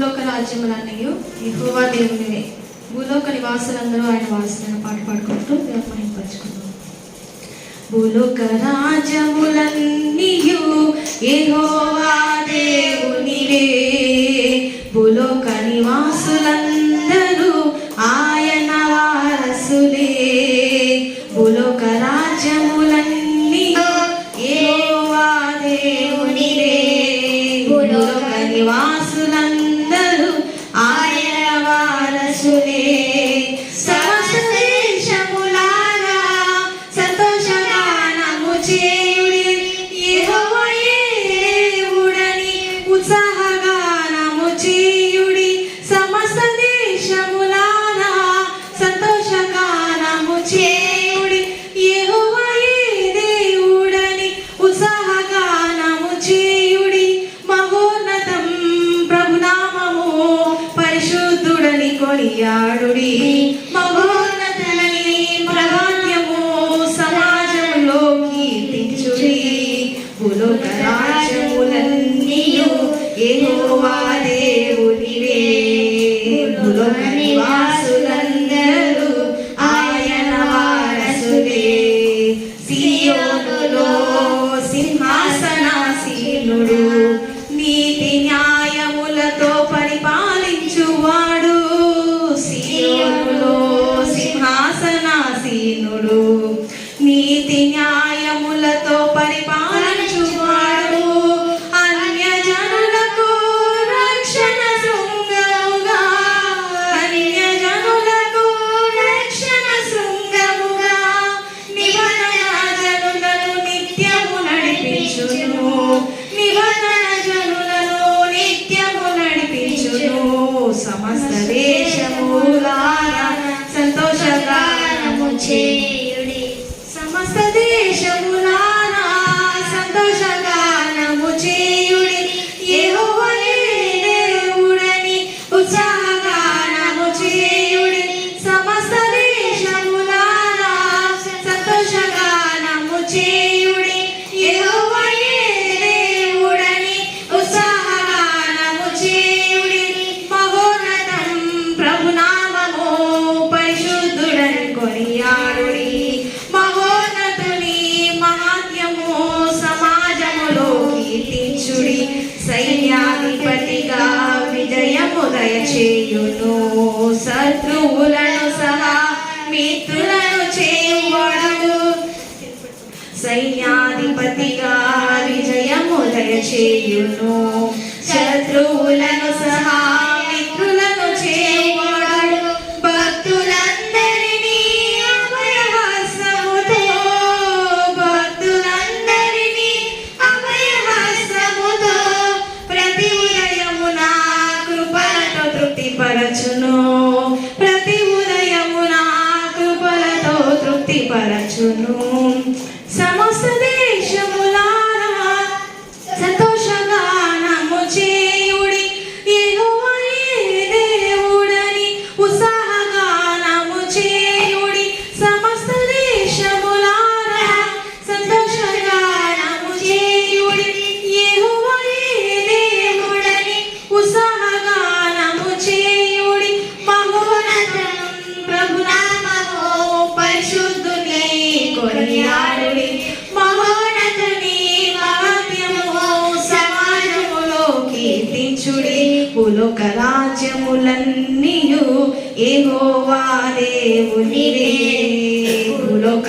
భూలోక రాజ్యములన్నయు యహోవా దేవునివే. భూలోక నివాసులందరూ ఆయన వాసులను పాట పాడుకుంటూ వ్యాపారింపరుచుకున్నాం భూలోక రాజ్యములన్నయు యహోవా దేవునివే. భూలోక నివాస మహోన్నతనై ప్రధాన్యము సమాజంలోకి తెచ్చుడి పులోక రాజ్యములన్నీ యెహోవా దేవునివే నీతి న్యాయములతో పరిపాలన సైన్యాధిపతిగా విజయము దయచేయును శత్రువులను సహా మిత్రులను చేయువాడు భక్తులందరినీ అభయహస్తముతో భక్తులందరినీ అభయహస్తముతో ప్రతి ఉదయమున కృపలతో తృప్తిపరచును. ప్రతి ఉదయమున కృపలతో తృప్తిపరచును. House of చూడి పులోక రాజ్యములన్నీయు ఏహోవా దేవునివే. పులోక